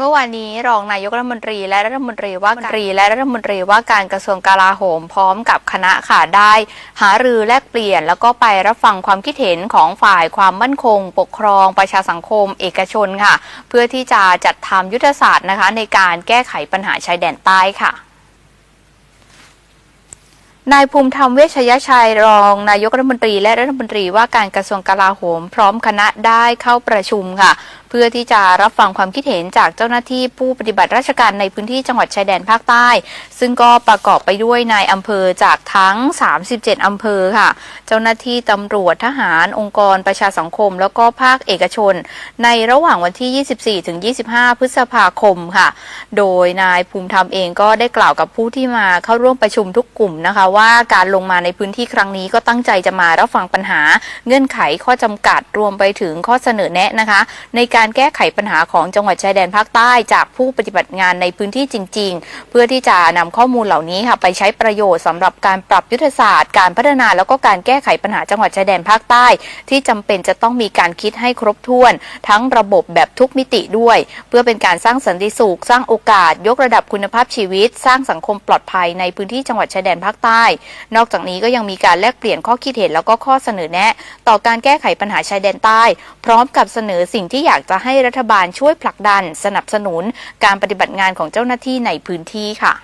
เมื่อวานนี้รองนายกรัฐมนตรีและรัฐมนตรีว่าการและรัฐมนตรีว่าการกระทรวงกลาโหมพร้อมกับคณะค่ะได้ หารือแลกเปลี่ยน แล้วก็ไปรับฟังความคิดเห็นของฝ่ายความมั่นคง ปกครอง ประชาสังคม เอกชนค่ะ เพื่อที่จะจัดทำยุทธศาสตร์นะคะ ในการแก้ไขปัญหาชายแดนใต้ค่ะนายภูมิธรรมเวชยชัยรองนายกรัฐมนตรีและรัฐมนตรีว่าการกระทรวงกลาโหม พร้อมคณะได้เข้าประชุมค่ะ เพื่อที่จะรับฟังความคิดเห็นจากเจ้าหน้าที่ผู้ปฏิบัติราชการในพื้นที่จังหวัดชายแดนภาคใต้ ซึ่งก็ประกอบไปด้วยนายอำเภอจากทั้ง 37 อำเภอค่ะ เจ้าหน้าที่ตำรวจทหาร องค์กรประชาสังคม แล้วก็ภาคเอกชน ในระหว่างวันที่ 24-25 พฤษภาคมค่ะ โดยนายภูมิธรรมเองก็ได้กล่าวกับผู้ที่มาเข้าร่วมประชุมทุกกลุ่มนะคะ ว่าการลงมาในพื้นที่ครั้งนี้ก็ตั้งใจจะมารับฟังปัญหา เงื่อนไขข้อจำกัดรวมไปถึงข้อเสนอแนะนะคะ ในการการแก้ไขปัญหาของจังหวัดชายแดนภาคใต้จากผู้ปฏิบัติงานในพื้นที่จริง ๆ เพื่อที่จะนำข้อมูลเหล่านี้ค่ะไปใช้ประโยชน์สำหรับการปรับยุทธศาสตร์ การพัฒนาแล้วก็การแก้ไขปัญหาจังหวัดชายแดนภาคใต้ ที่จำเป็นจะต้องมีการคิดให้ครบถ้วน ทั้งระบบแบบทุกมิติด้วย เพื่อเป็นการสร้างสันติสุขสร้างโอกาส ยกระดับคุณภาพชีวิต สร้างสังคมปลอดภัยในพื้นที่จังหวัดชายแดนภาคใต้ นอกจากนี้ก็ยังมีการแลกเปลี่ยนข้อคิดเห็นแล้วก็ข้อเสนอแนะ ต่อการแก้ไขปัญหาชายแดนใต้ พร้อมกับเสนอสิ่งที่อยากจะให้รัฐบาลช่วยผลักดัน สนับสนุนการปฏิบัติงานของเจ้าหน้าที่ในพื้นที่ค่ะ